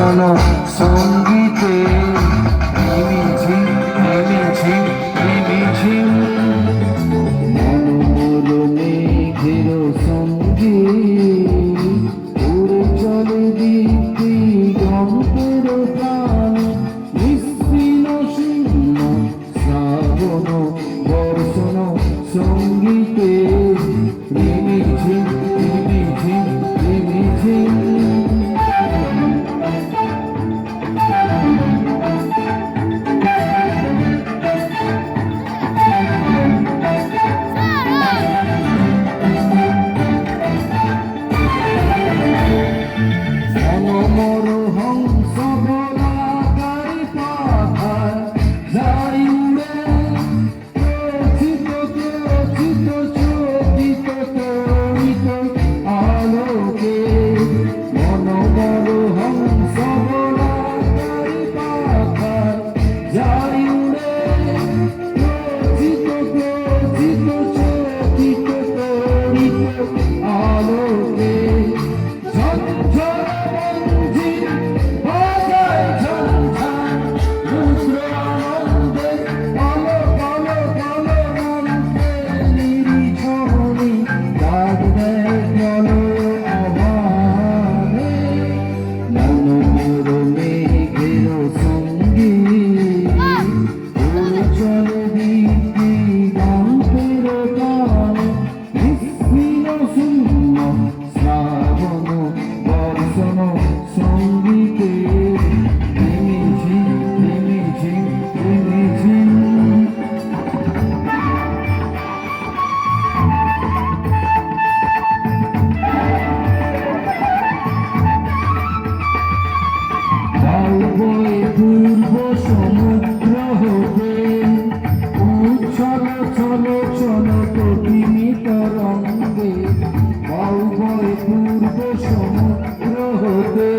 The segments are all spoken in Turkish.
sana sangi সমুদ্র হতে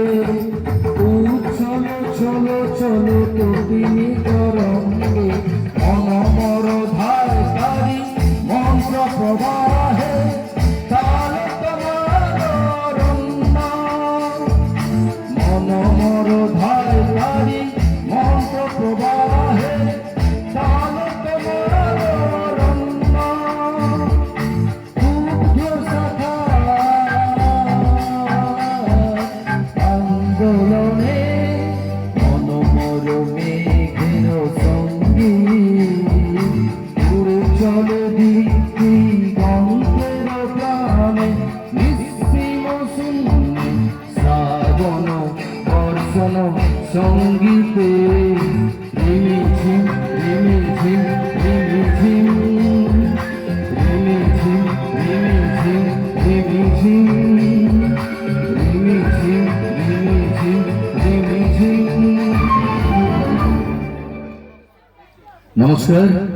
চলো চলো তো তিনি son gibi şey. Limitim, limitim, limitim. Limitim, limitim, limitim. Limitim, limitim, limitim. Namaskar